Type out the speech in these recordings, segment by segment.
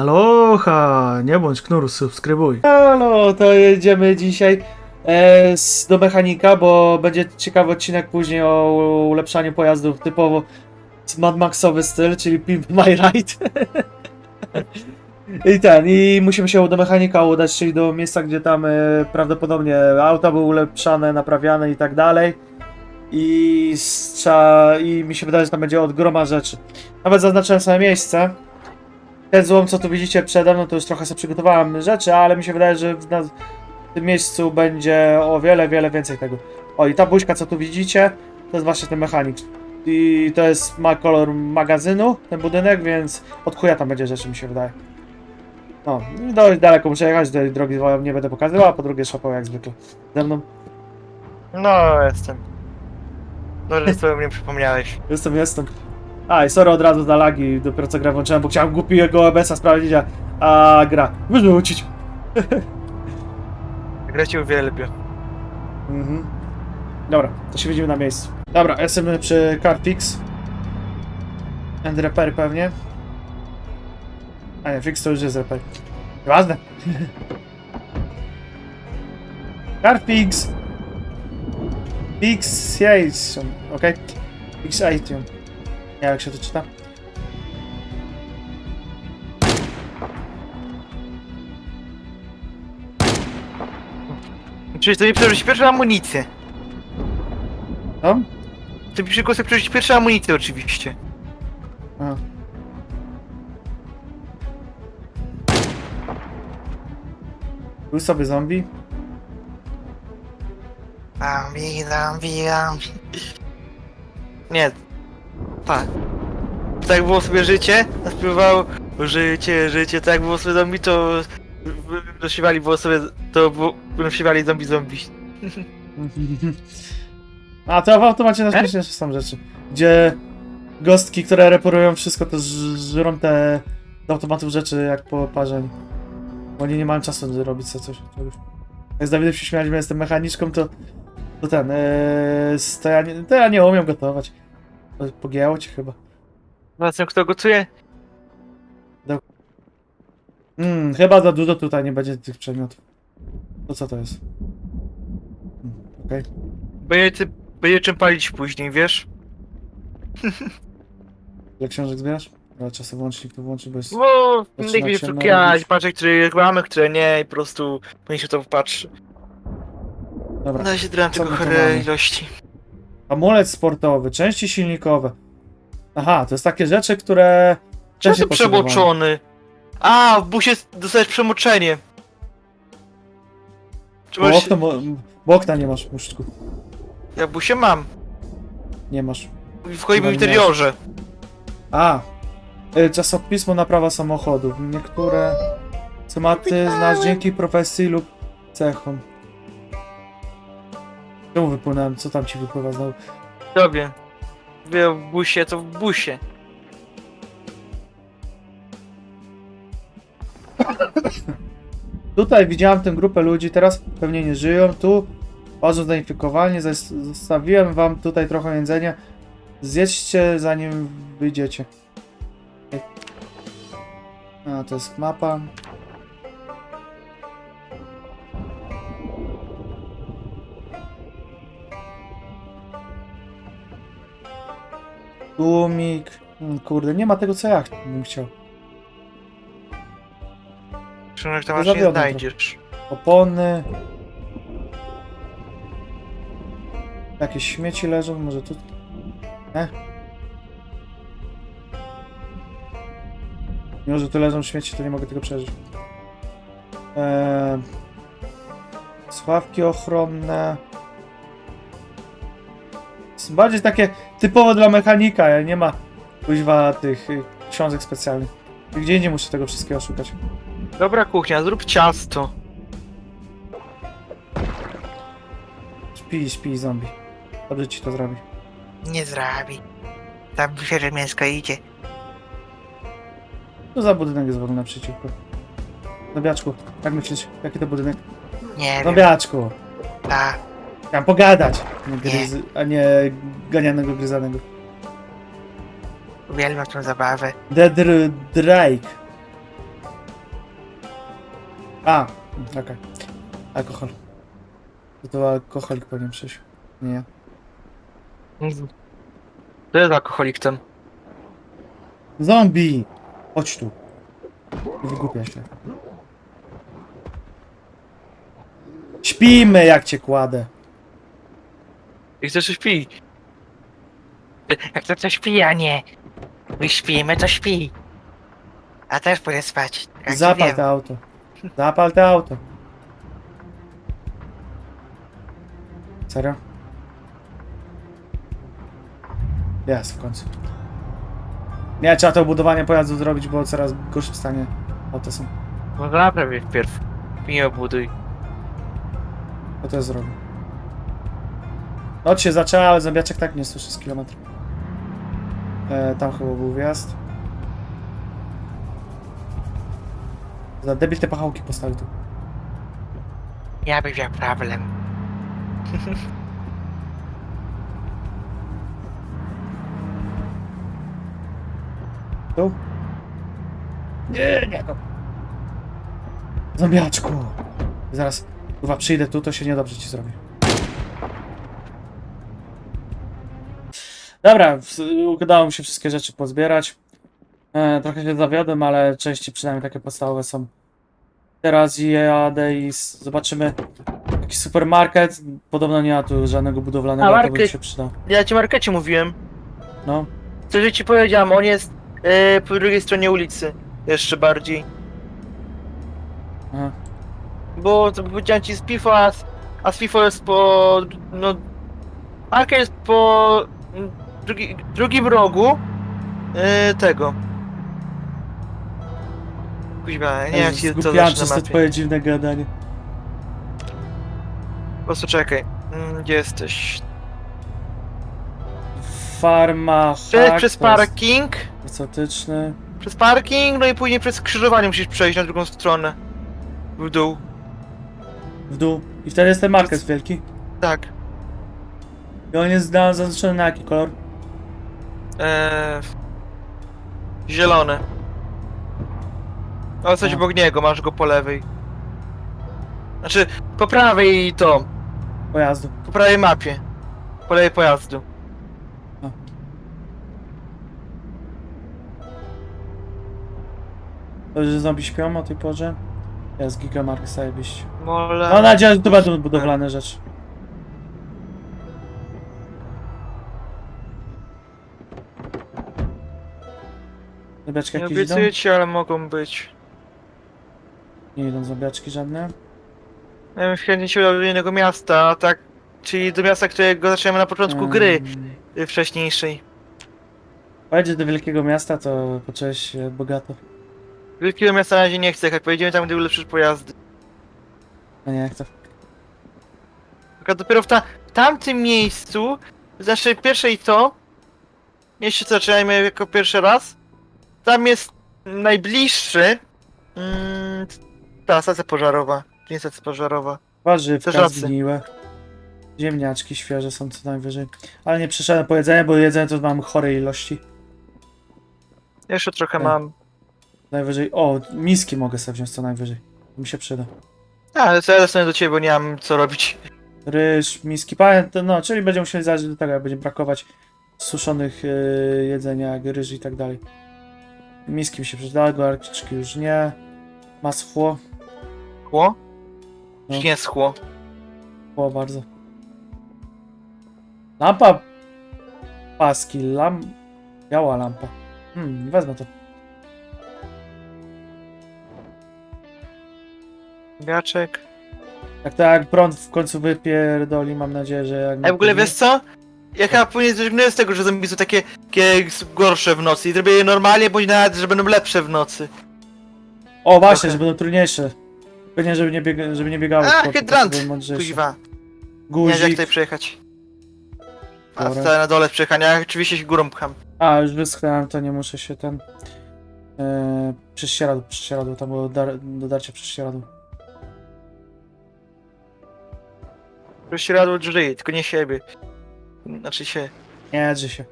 Aloha, nie bądź knur, subskrybuj. Halo, to jedziemy dzisiaj e, z, do mechanika, bo będzie ciekawy odcinek później o ulepszaniu pojazdów typowo Mad Maxowy styl, czyli Pimp My Ride. I ten, i musimy się do mechanika udać, czyli do miejsca, gdzie tam e, prawdopodobnie auta były ulepszane, naprawiane i tak dalej. I, strza, I mi się wydaje, że tam będzie od groma rzeczy. Nawet zaznaczyłem sobie miejsce. Ten złom, co tu widzicie przede mną, to już trochę sobie przygotowałem rzeczy, ale mi się wydaje, że w, na, w tym miejscu będzie o wiele, wiele więcej tego. O, i ta buźka, co tu widzicie, to jest właśnie ten mechanik. I to jest ma kolor magazynu, ten budynek, więc od chuja tam będzie rzeczy, mi się wydaje. No, dość daleko muszę jechać, tej drogi nie będę pokazywał, a po drugie szopał jak zwykle. Ze mną No, jestem. Dobrze sobie mnie przypomniałeś. jestem, jestem. A, i sorry od razu za lagi, dopiero co grę włączyłem, bo chciałem głupiego OBS-a sprawdzić, a, a gra. Wyrzucić. Gra cię uwielbię. Mhm. Dobra, to się widzimy na miejscu. Dobra, jestem przy Carfix. End repair pewnie. A nie, fix to już jest repair. Ważne. Carfix. Fixation, okej. Fixation. Nie jak się to czyta. Czyli to nie przerzucić pierwszą amunicję. Tam? Ty pisze sobie przerzucić pierwszą amunicję oczywiście. Aha. Był sobie zombie. Zombie, zombie, zombie. Nie. Tak. Tak było sobie życie, a śpiewał życie, życie, tak było sobie zombie, to dośpiewali było sobie, to było, dośpiewali zombie, zombie. A to w automacie E? najśmieszniejsze są rzeczy. Gdzie gostki, które reparują wszystko, to żrą te z automatów rzeczy jak po parzeniu. Bo oni nie mają czasu żeby robić coś. Jak z Dawidem się śmialiśmy, jestem mechaniczką, to, to ten, ee, to, ja nie, to ja nie umiem gotować. To Pogięło cię chyba. Zobaczmy kto gotuje. Mm, chyba za dużo tutaj nie będzie tych przedmiotów. To co to jest? Mm, Okej. Będzie, będzie czym palić później, wiesz? Ile książek zbierasz? Ja czasem włącznik tu włączyć, bo jest... Bo Zaczyna nigdy nie się narobić. patrzeć, które reklamy, które nie i po prostu nie się to wpatrzy. Dobra. No się drałem Co tylko my tu chore mamy? ilości. Amulet sportowy, części silnikowe. Aha, to jest takie rzeczy, które... Potrzebowałem. przemoczony? A, w busie dostajesz przemoczenie. Czy Bo masz... okno, bo, bo okna nie masz, muszczku. Ja w busie mam. Nie masz. W Chyba nie interiorze. A! y, Czasopismo naprawa samochodów. Niektóre tematy znasz dzięki profesji lub cechom. Czemu wypłynąłem? Co tam ci wypływa znowu? Tobie. Wie w busie, to w busie. Tutaj widziałem tę grupę ludzi, teraz pewnie nie żyją. Tu bazu zainfikowanie, zas- zostawiłem wam tutaj trochę jedzenia. Zjedźcie zanim wyjdziecie. A, to jest mapa. Tłumik. Mm, Kurde, nie ma tego co ja ch- bym chciał. Książek To tam aż nie zawiodłem znajdziesz. Opony. Jakieś śmieci leżą, może tu. Nie? Mimo, że tu leżą śmieci, to nie mogę tego przeżyć. Eee, sławki ochronne. Są bardziej takie typowo dla mechanika, nie ma kuźwa tych y, książek specjalnych. Gdzie indziej muszę tego wszystkiego szukać. Dobra kuchnia, zrób ciasto. Śpi, śpi, zombie. Dobrze ci to zrobi. Nie zrobi. Tam świeże mięsko idzie. Co za budynek jest w ogóle naprzeciwko? Zobiaczku, jak myślisz, jaki to budynek? Nie wiem. Zobiaczku, Ta. chciałem pogadać, nie gryzy, a nie ganianego, gryzanego. Uwielbiam tę zabawę. Dead Drake. A, okej. Alkohol. To, to alkoholik powinien przyjść. Nie ja. To jest alkoholik ten. Zombie! Chodź tu. Wygłupia się. Śpimy jak cię kładę. I chcesz śpi. Jak to coś pijanie. My śpimy, to śpi. A też pójdę spać. Jak Zapal to auto. Zapal to auto. Serio? Jest w końcu. Nie, trzeba to budowanie pojazdu zrobić, bo coraz w gorszym stanie auta są. No to naprawię wpierw. Nie obuduj. To to zrobię. Noc się zaczęła, ale zębiaczek tak nie słyszy z kilometra. E, tam chyba był wjazd. Za debil te pachałki postawił tu. Ja bym miał problem. Tu? Nie, nie to. Zombiaczku! Zaraz, chyba przyjdę tu, to się niedobrze ci zrobi. Dobra, udało mi się wszystkie rzeczy pozbierać. E, trochę się zawiodłem, ale części przynajmniej takie podstawowe są. Teraz jadę i zobaczymy jakiś supermarket. Podobno nie ma tu żadnego budowlanego, A, to by market. się przydał. Ja ci markecie mówiłem. No, Co że ci powiedziałem, on jest e, po drugiej stronie ulicy. Jeszcze bardziej. aha. Bo to powiedziałem ci z FIFO, a, z- a z FIFO jest po. No. Arka jest po. Drugi, drugim rogu. E, tego. Kuźba, nie wiem ci to Zgubiłem znaczy przez to mapie. twoje dziwne gadanie. Po prostu czekaj. Mm, Gdzie jesteś? Farma, Przez, hack, przez parking. Egzotyczny. Przez parking, no i później przez skrzyżowanie musisz przejść na drugą stronę. W dół. W dół. I wtedy jest ten market wielki. Tak. I on jest na- zaznaczony na jaki kolor? Eee, zielone. O, coś obok niego, masz go po lewej. Znaczy, po prawej to, Pojazdu. po prawej mapie. Po lewej pojazdu. To, że zombie śpią o tej porze? Jest gigamark zajebiście. Mole... Mam nadzieję, że tu będą budowlane rzeczy. Zombiaczki Nie jakieś idą? obiecuję ci, ale mogą być. Nie idą zombiaczki żadne. Ja bym chętnie się udał do innego miasta, a tak... Czyli do miasta, którego zaczynamy na początku gry Mm. y, wcześniejszej. Pojedziesz do wielkiego miasta, to poczujesz się bogato. Wielkiego miasta na razie nie chcę jechać, pojedziemy tam, gdzie ulepszysz pojazdy. A nie, jak to? Tylko dopiero w, ta, w tamtym miejscu, znaczy pierwsze i to, jeśli to zaczynajmy jako pierwszy raz, tam jest najbliższy mm, ta stacja pożarowa, nie stacja pożarowa. Warzywka rację. zgniłe. Ziemniaczki świeże są co najwyżej. Ale nie przyszedłem po jedzenie, bo jedzenie to mam chore ilości. Jeszcze trochę Tak. mam. Najwyżej. O, miski mogę sobie wziąć co najwyżej. Mi się przyda. A, ale co ja zostanę do ciebie, bo nie mam co robić. Ryż, miski, pamiętam, no, czyli będziemy musieli zależeć do tego, jak będzie brakować suszonych yy, jedzenia, jak ryż i tak dalej. Miski mi się przydały, garczki już nie. Masło, Chło? No. Już nie schło. było bardzo. Lampa. Paski, lamp. Biała lampa. Hmm, wezmę to. Biaczek. Jak to jak prąd w końcu wypierdoli, mam nadzieję, że jak. A w ogóle wiesz co? Ja chyba później zrezygnuję z tego, że zombie są takie, takie gorsze w nocy i zrobię je normalnie, bądź nawet, że będą lepsze w nocy. O, właśnie, trochę. że będą trudniejsze. Pewnie, żeby nie, biega, żeby nie biegały. A, po- po- hydrant! żeby mądrzejsze. Kuźwa. Nie wiem jak Guzik. tutaj przejechać. A Dobra. tutaj na dole przejechania, ja oczywiście się górą pcham. A, już wyschnąłem, to nie muszę się ten... Yy, prześcieradło, prześcieradło, tam było dar, dodarcie prześcieradło. Prześcieradło drzwi, tylko nie siebie. Znaczy się. Nie, drży się.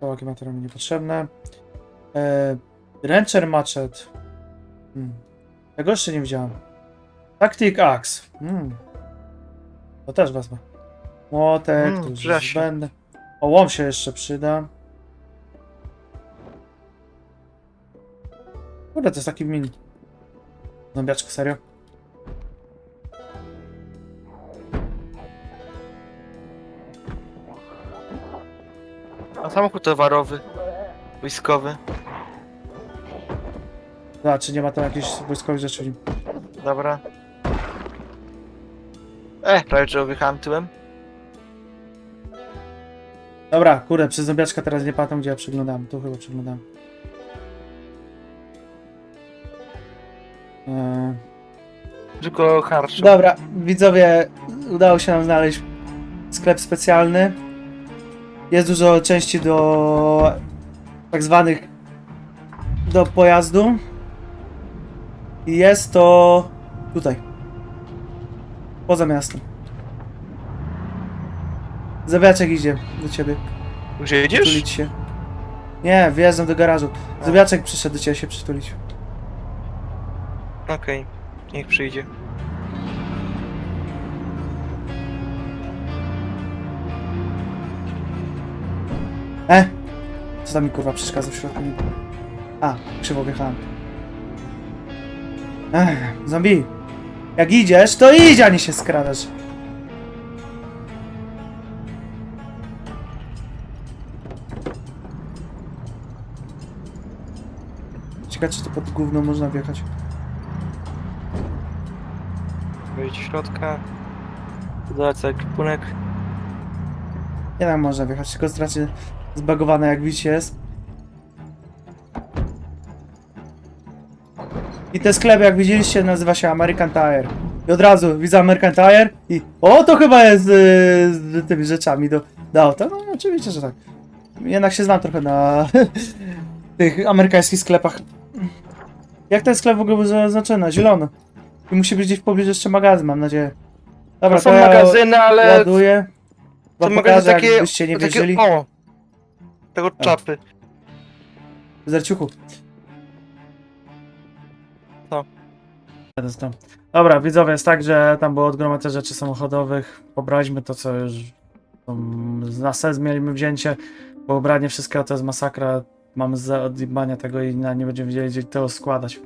Kołaki materiały mi niepotrzebne. Yy, Rancher Machet. Hmm. Tego jeszcze nie widziałem. Tactic Axe. Hmm. To też wezmę. Młotek, Mm, tu już się. będę. O, łom się jeszcze przyda. Kurde, to jest taki mini. Zombiaczek, serio? Samochód towarowy. Wojskowy. A, czy nie ma tam jakichś wojskowych rzeczy w nim? Dobra. E, prawie że wyjechałem tyłem. Dobra, kurde, przez zombiaczka teraz nie pamiętam, gdzie ja przeglądałem. Tu chyba przeglądałem. Eee... Tylko harszu. Dobra, widzowie, udało się nam znaleźć sklep specjalny. Jest dużo części do tak zwanych do pojazdu. I jest to tutaj. Poza miastem. Zawiaczek idzie do ciebie. Gdzie jedziesz? Przytulić się. Nie, wjeżdżam do garażu. Zawiaczek przyszedł do ciebie się przytulić. Okej, niech przyjdzie. E! Co tam mi kurwa przeszkadza w środku? A, krzywo wjechałem. Ech, zombie! Jak idziesz, to idź, a nie się skradasz. Ciekawe, czy to pod gówno można wjechać. Wejdź do środka. Dodać ekwipunek. Nie tam można wjechać, tylko strasznie zbagowane jak widzicie jest. I ten sklep jak widzieliście nazywa się American Tire. I od razu widzę American Tire i o to chyba jest yy, z tymi rzeczami do, do auta. No oczywiście, że tak. Jednak się znam trochę na tych amerykańskich sklepach. Jak ten sklep w ogóle był zaznaczony? Na zielono. I musi być gdzieś w pobliżu jeszcze magazyn, mam nadzieję. Dobra, To są to ja magazyny, ale... ładuję. To Wam magazyny pokażę, takie... jakbyście nie takie wierzyli. o! Tego czapy. Zerciuchu. Co? Teraz tam. Dobra, widzowie, jest tak, że tam było odgromadzenie rzeczy samochodowych. Pobraliśmy to, co już um, na sens mieliśmy wzięcie, bo ubranie wszystkiego to jest masakra. Mamy za odjebania tego i na, nie będziemy wiedzieli, gdzie to składać.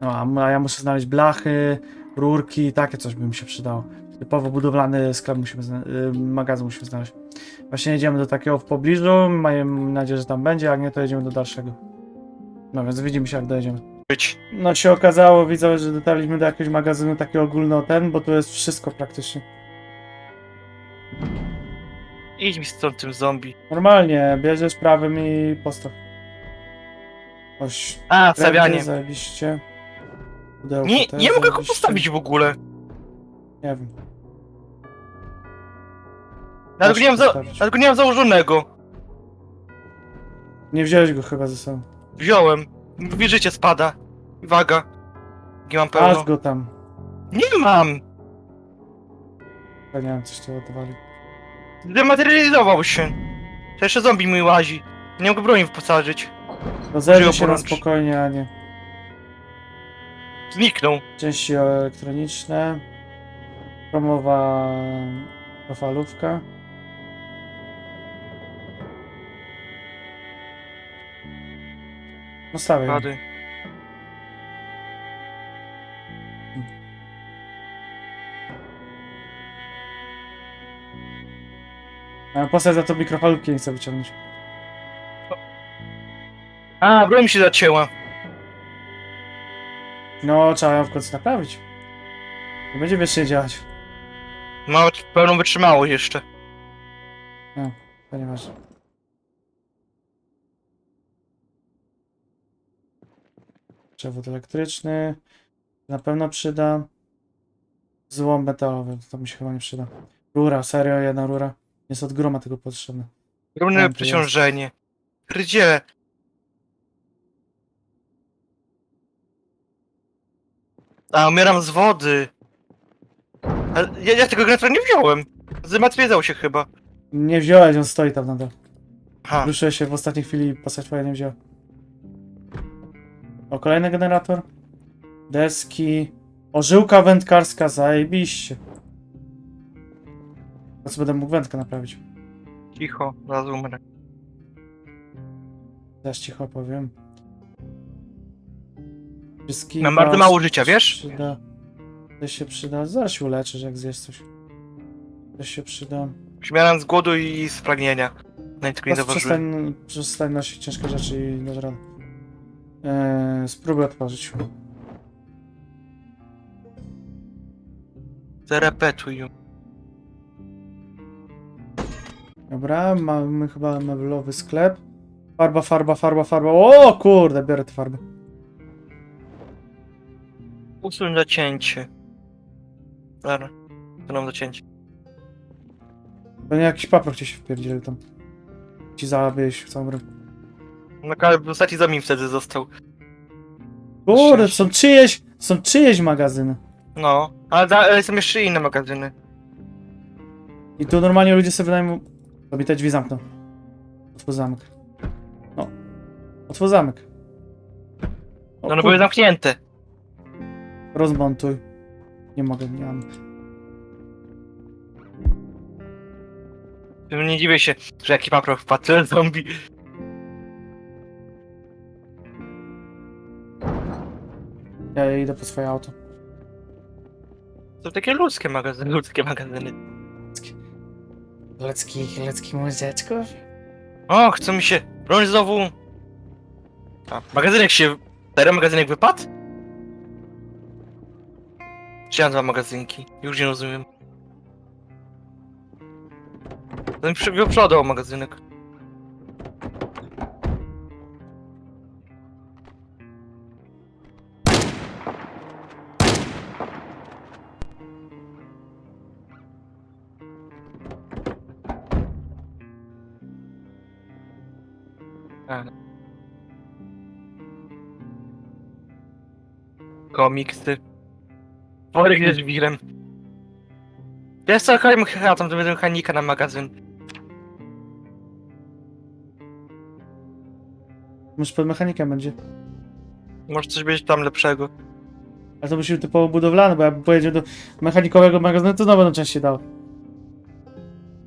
No, a, a ja muszę znaleźć blachy, rurki, takie coś by mi się przydało. Typowo budowlany sklep musimy y, magazyn musimy znaleźć. Właśnie jedziemy do takiego w pobliżu, mamy nadzieję, że tam będzie, jak nie, to jedziemy do dalszego. No więc widzimy się, jak dojedziemy. Być. No się okazało, widzę, że dotarliśmy do jakiegoś magazynu takiego ogólno ten, bo tu jest wszystko praktycznie. Idź mi stąd tym zombie. Normalnie, bierzesz prawym i postaw. Oś, A, stawianie. zajebiście. Pudełko Nie, też nie mogę go zajebiście. postawić w ogóle. Nie wiem. Nawet go nie mam, za... postawić. Nawet go nie mam założonego. Nie wziąłeś go chyba ze sobą. Wziąłem. Mówi, życie spada. Waga. Nie mam pełno. Aż go tam. Nie mam! Ja nie wiem, coś tu ładowali. Zdematerializował się. To jeszcze zombie mój łazi. Nie mogę broni wyposażyć. Rozejrzyj Żyją się na porącz. spokojnie, a nie. Zniknął. Części elektroniczne. Promowa falówka. No stawiaj. Rady. A postać za to mikrofalówki nie chce wyciągnąć. A, broń mi się zacięła. No, trzeba ją w końcu naprawić. Nie będzie wiecznie działać. Ma pełną wytrzymałość jeszcze. To nieważne. Przewód elektryczny. Na pewno przyda. Złom metalowy, to mi się chyba nie przyda. Rura, serio, jedna rura. Jest od groma tego potrzebne. Ogromne Tam przeciążenie. Rydziele. A, umieram z wody. Ale ja, ja tego generatora nie wziąłem. Zematerializował się chyba. Nie wziąłeś, on stoi tam nadal. Ha. Ruszyłeś się w ostatniej chwili i postać twoja nie wzięła. O, kolejny generator. Deski. Ożyłka wędkarska, zajebiście. Teraz będę mógł wędkę naprawić. Cicho, zaraz umrę. Zaś cicho powiem. Wszystkie Mam bardzo mało życia, wiesz? Przyda. Coś się przyda. Zaraz się uleczysz, jak zjesz coś. Coś się przyda. Śmieram z głodu i z pragnienia. Nawet tego nie Teraz zauważyłem. przestań, przestań nosić ciężkie rzeczy i dasz radę. Eee, spróbuj otworzyć. Zarepetuj ją. Dobra, mamy chyba meblowy sklep. Farba, farba, farba, farba. O kurde, biorę te farby. Usuń zacięcie. Dobra. To nam zacięcie. To nie jakiś ci się wpierdzieli tam. Ci zabiłeś w całą grę. No ale w zasadzie za mi wtedy został. Kurde, są czyjeś, są czyjeś magazyny. No. Ale, da, ale są jeszcze inne magazyny. I tu normalnie ludzie sobie wynajmą... Sobie te drzwi zamkną. Otwórz zamek. No. Otwórz zamek. O, No, kur- były zamknięte. Rozmontuj. Nie mogę, nie mam. Nie dziwię się, że jaki wpadł tyle zombie. Ja idę po swoje auto. To takie ludzkie magazyny, ludzkie magazyny. Lecki, lecki muzyczko. O, chce mi się broń znowu. A, magazynek się... Teraz magazynek wypadł? Czy ja dwa magazynki? Już nie rozumiem. Ten przy- wyprzodował magazynek. A. Komiksy. Worek ze żwirem. Wiesz co, chyba chyba tam będę mechanika na magazyn. Może pod mechanikiem będzie. Może coś być tam lepszego. Ale to musimy typowo budowlane, bo jakby pojedzie do mechanikowego magazynu, to znowu będą częściej dał.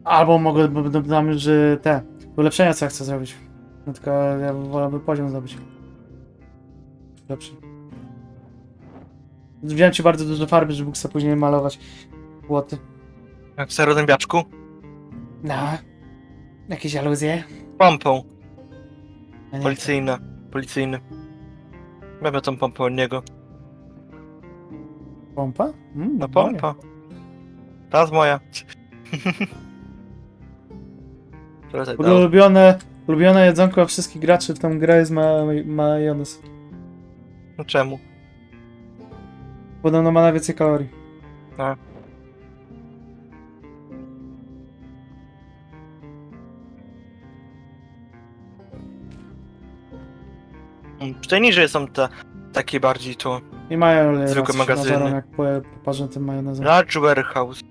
Albo mogę, bo będą tam y, te ulepszenia, co ja chcę zrobić. No tylko ja wolałbym poziom zdobyć. Lepszy. Wziąłem ci bardzo dużo farby, żeby mógł sobie później malować płoty. Jak w serodębiaczku. No. Jakieś aluzje? Pompą. Ja nie Policyjna. Policyjny. Mamy tą pompę od niego. Pompa? Mm, No pompa. Ta jest moja. Dało. Ulubione, ulubione jedzonko wszystkich graczy w tą grę jest ma, majonez. No czemu? Podobno ma najwięcej kalorii. A. Mm, Tutaj niżej są te takie bardziej to. I mają Zwykłe magazyny. jak po, poparzę tym majonezem. Large warehouse.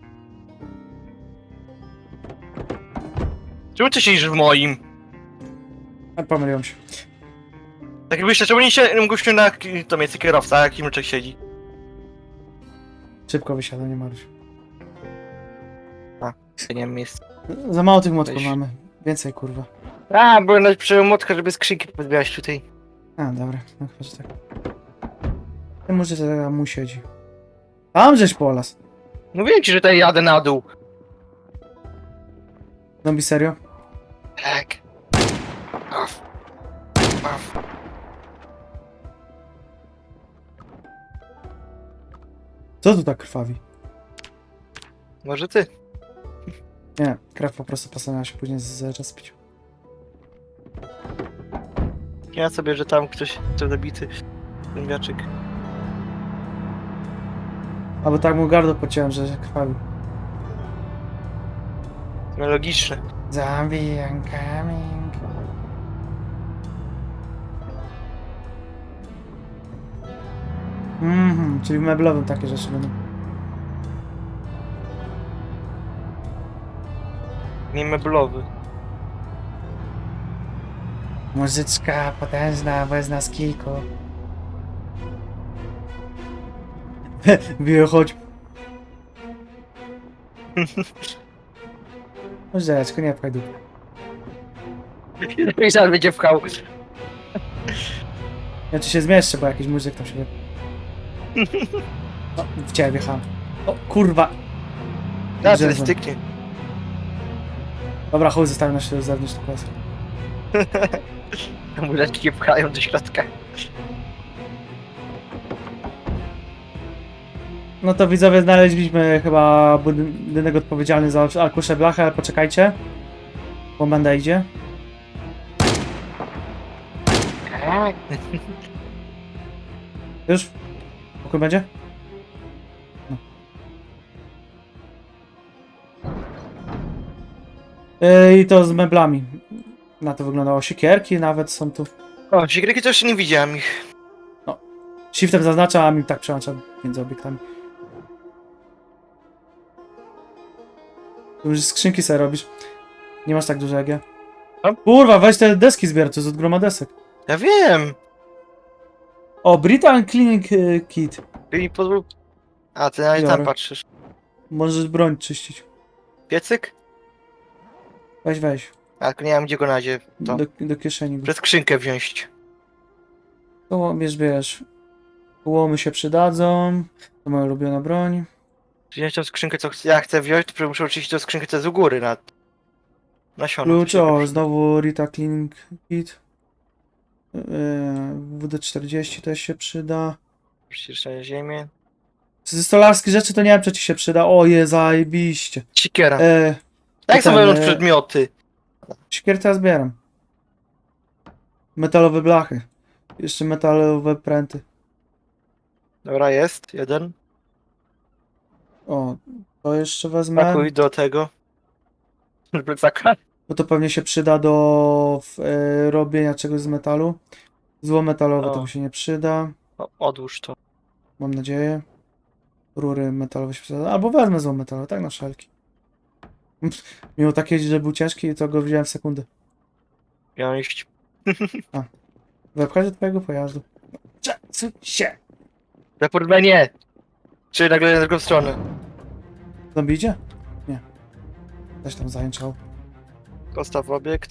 Czemu ty siedzisz w moim? A pomyliłem się. Tak jakbyś czemu nie się gościu na to jest kierowca, a Kimczek siedzi. Szybko wysiadam, nie martw się. Nie wiem, jest. Za mało tych młotków Weź. mamy. Więcej, kurwa. A, byłem na przełomotka, żeby skrzynki podbierać tutaj. A, dobra. No chyba, że tak. Ty może za mu siedzi. Tam żeś po las. Mówiłem ci, że tutaj jadę na dół. Zombie serio? Tak. Off. Co tu tak krwawi? Może ty? Nie, krew po prostu postanowiła się później zrespić. Ja sobie, że tam ktoś chce zabity. Ten wiaczyk. Albo tak mu gardło pociąłem, że krwawi. No logiczne. Zombie, I'm coming. Mhm, czyli w meblowym takie rzeczy będą. Nie meblowy. Muzyczka potężna, bo jest nas kilku. Mówię, chodź. No rzeczko, nie pchaj dupy. Zaraz będzie wchał. Ja ci się zmieszczę, bo jakiś muzyk tam się wy... O, w ciebie wjechałem. O, kurwa. To Drzewo. styknie. Dobra, chuj, zostawię na się zewnątrz to klas. Muleczki pchają do środka. No to widzowie, znaleźliśmy chyba budynek odpowiedzialny za arkusze blachy, ale poczekajcie. Bo będę idzie. Tak. Już? Pokój będzie? No. Yy, I to z meblami. Na to wyglądało. Siekierki nawet są tu. O, siekierki to jeszcze nie widziałem ich. Shiftem zaznaczam, a mi tak przełączam między obiektami. Tu już skrzynki sobie robisz. Nie masz tak dużo jak ja. No. Kurwa, weź te deski zbier, to jest od groma desek. Ja wiem. O, Britain Cleaning y, Kit. Ty mi pozwól... A, ty nawet Biorę. tam patrzysz. Możesz broń czyścić. Piecyk? Weź, weź. A, tylko nie mam gdzie go nadzie. To. Do, do kieszeni. Przez skrzynkę wziąć. To bierz, bierz. Łomy się przydadzą. To moja ulubiona broń. Wziąć tą skrzynkę, co chcę- ja chcę wziąć, to muszę oczywiście tą skrzynkę, co jest u góry na... Nasiona. Klucz, o, znowu Rita Cleaning Kit. Yy, WD-40 też się przyda. Przecież na ziemię. Ze stolarskich rzeczy to nie wiem, czy ci się przyda. O, je zajebiście. Siekiera. E, Jak są potem, wewnątrz e, przedmioty? Siekierę ja zbieram. Metalowe blachy. Jeszcze metalowe pręty. Dobra, jest. Jeden. O, to jeszcze wezmę. Pakuj do tego. Do plecaka. Bo to pewnie się przyda do w, e, robienia czegoś z metalu. Zło metalowe to mi się nie przyda. O, odłóż to. Mam nadzieję. Rury metalowe się przyda. Albo wezmę zło metalowe, tak na wszelki. Mimo takie, że był ciężki, to go wziąłem w sekundę. Wziąć. Wepchać do twojego pojazdu. Cześć się! Raport nie. Czy nagle na drugą stronę. Zombie idzie? Nie. Też tam zajęczał. Postaw obiekt.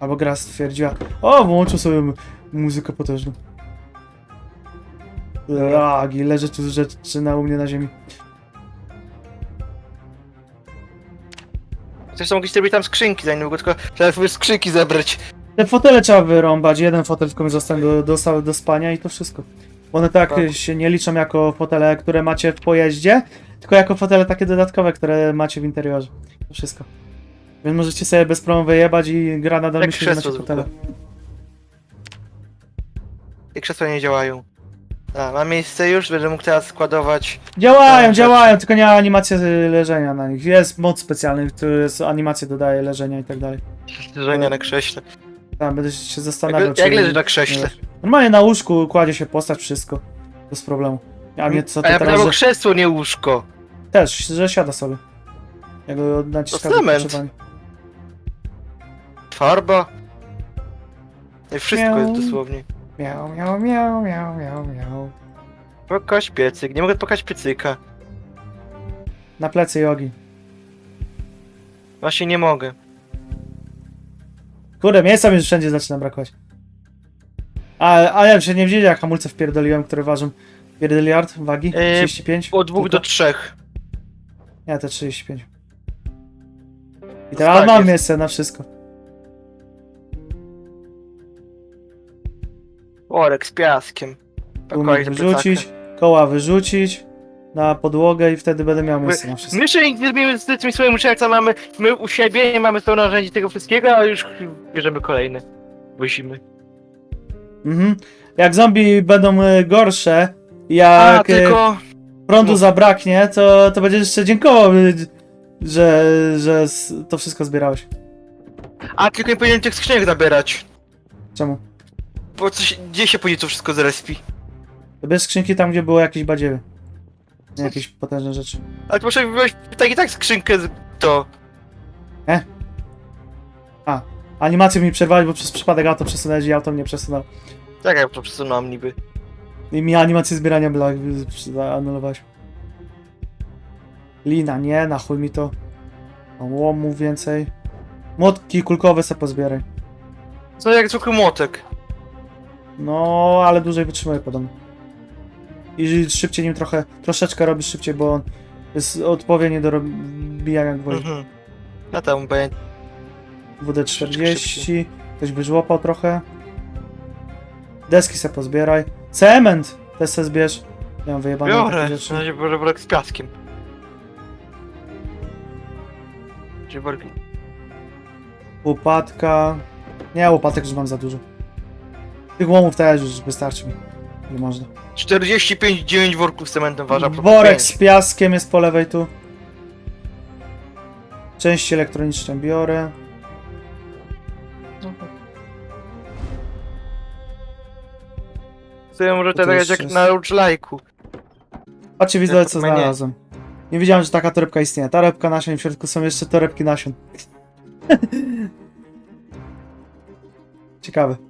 Albo gra stwierdziła, o, włączył sobie mu- muzykę potężną. Lag, ile rzeczy, rzeczy na u mnie na ziemi. Zresztą mogliście zrobić tam skrzynki za niedługo, tylko trzeba sobie skrzynki zebrać. Te fotele trzeba wyrąbać, jeden fotel tylko mi został do, do, do spania i to wszystko. One tak Tak. się nie liczą jako fotele, które macie w pojeździe, tylko jako fotele takie dodatkowe, które macie w interiorze. To wszystko. Więc możecie sobie bez problemu wyjebać i gra nadal Jak myśli, że krzesło macie fotele. Te krzesła nie działają. A, mam miejsce już, będę mógł teraz składować. Działają, Tak, działają, tylko nie ma animacji leżenia na nich. Jest moc specjalny, który animację dodaje leżenia i tak dalej. Leżenia na krześle. Tam będę się zastanawiał, Jak, jak leży na krześle? Normalnie na łóżku kładzie się postać, wszystko. Bez problemu. A nie co A ty ja teraz, że... krzesło, nie łóżko. Też, że siada sobie. Jak go naciska To cement. wypoczywanie. Farba. I wszystko Miau. jest dosłownie. Miał, miał, miał, miał, miał, miał. Pokaż piecyk, nie mogę pokazać piecyka. Na plecy jogi. Właśnie nie mogę. Kurde, miejsca mi już wszędzie zaczyna brakować. A, a ja się nie widzieli, jak hamulce wpierdoliłem, które ważą pierdyliard wagi? Eee, 35? Od dwóch do trzech. Ja te 35. I No teraz tak, mam jest. miejsce na wszystko. Worek z piaskiem. Do wyrzucić, plecaka. koła wyrzucić na podłogę i wtedy będę miał miejsce na wszystko. My jeszcze nie zrobimy z tym swoim co mamy my u siebie, nie mamy pełno narzędzi tego wszystkiego, a już bierzemy kolejne. Wozimy. Mhm. Jak zombie będą e, gorsze, A, jak e, tylko... prądu mów. zabraknie, to, to będziesz jeszcze dziękował, e, że, że s- to wszystko zbierałeś. A, tylko nie powinienem tych skrzynek zabierać. Czemu? Bo coś, gdzie się pójdzie to wszystko z respi? To bierz skrzynki tam, gdzie było jakieś badziewy. Nie jakieś potężne rzeczy. Ale muszę wybrać tak i tak skrzynkę z... to. Animację mi przerwali, bo przez przypadek auto przesunąłeś i auto mnie przesunęło. Jak ja to przesunąłem niby? I mi animację zbierania blach zaanulowałeś. Lina, nie, na chuj mi to. A Łomu więcej. Młotki kulkowe se pozbieraj. Co jak zwykły młotek. No, ale dłużej wytrzymuje podobno. I szybciej nim trochę, troszeczkę robisz szybciej, bo on jest odpowiedni do robijania gwoździ. Mhm. Ja tam będzie. WD-40, ktoś wyżłopał trochę. Deski se pozbieraj. Cement też se zbierz. Ja mam wyjebane takie Biorę, rzeczy. na razie biorę worek z piaskiem. Gdzie worek? Łopatka. Nie, łopatek już mam za dużo. Tych łomów też już wystarczy mi. Nie można. 45, 9 worków z cementem waża. Worek z piaskiem jest po lewej tu. Części elektroniczne biorę. Sobie może To teraz jeszcze jak jest- na roguelike'u. Patrzcie widzowie co Mnie znalazłem. Nie wiedziałem, że taka torebka istnieje. Torebka nasion, w środku są jeszcze torebki nasion. Ciekawe.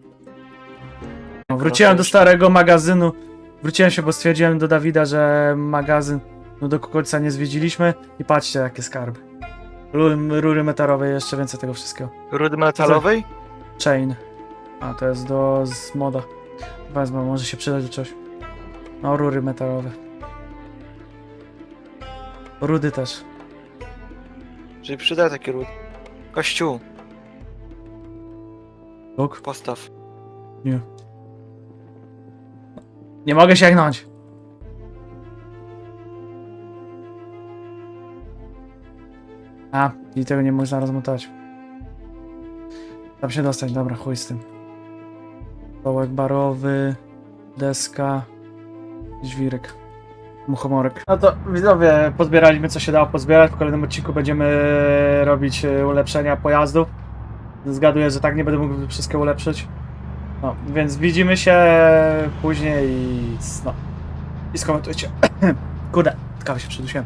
No, Wróciłem do starego magazynu. Wróciłem się, bo stwierdziłem do Dawida, że magazyn no do końca nie zwiedziliśmy. I patrzcie, jakie skarby. Rury, rury metalowe, jeszcze więcej tego wszystkiego. Rudy metalowej? Chain. A, to jest do z moda. Wezmę, może się przydać do czegoś. No, rury metalowe. Rudy też. Czyli przyda takie rudy. Kościół, Luk? postaw. Nie. Nie mogę sięgnąć. A, i tego nie można rozmontować. Tam się dostać, dobra, chuj z tym. Dołek barowy, deska, żwirek, muchomorek. No to widzowie, pozbieraliśmy co się dało pozbierać. W kolejnym odcinku będziemy robić e, ulepszenia pojazdu. Zgaduję, że tak nie będę mógł wszystkiego ulepszyć. No, więc widzimy się później i no. I skomentujcie. Kurde, kawy się przydusiłem.